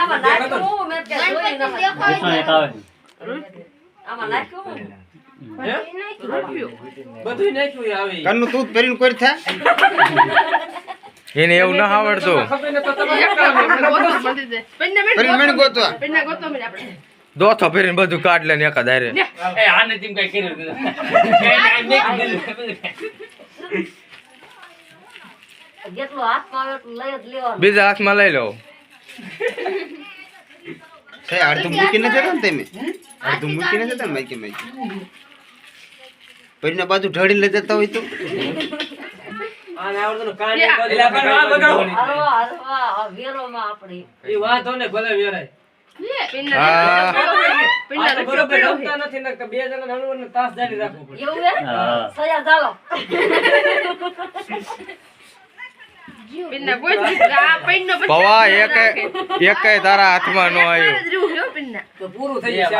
આમાં નાખ્યું હું, મેં કે જોઈ ન હતી. વીસનો એક આવે આમાં નાખ્યું હું. બધું નાખ્યું. એ કન્નું તું જ કોઈ થા? એને એવું ના આવડતું. દોથો ફેરીને બધું કાઢ લે ને આને તેમ કઈ કર્યું લેવાનું. બીજા હાથમાં લઈ લો. તે અડધું મૂકીને જતા ને તમે? અડધું મૂકીને જતા ને માઈકે માઈકે પહેરીને બાજુ ઢળી લઈ જતા હોય તો? બે જણા તાસ જારી રાખવું પડે એવું હે? ચાલો. પવા એક એક તારા હાથમાં નો આવ્યું. તો પૂરું થઈ જશે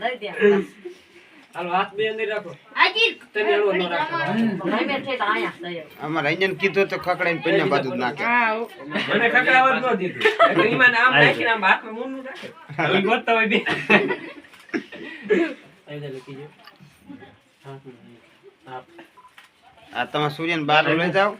થઈ ગયું. હાલો, હાથ બે અંદર રાખો. અમારે અહીંયા કીધું તો ખકડાઈને પહેરીને બાજુ નાખે મને ખકડાવવા ન દીધું એટલે આમ નાખીને આમ હાથમાં મૂંઢું રાખે. ગોતતા હોય બે. આવી જા લખી જાઓ. હાથમાં. હા. આ તમે સૂર્યને બહાર લઈ જાઓ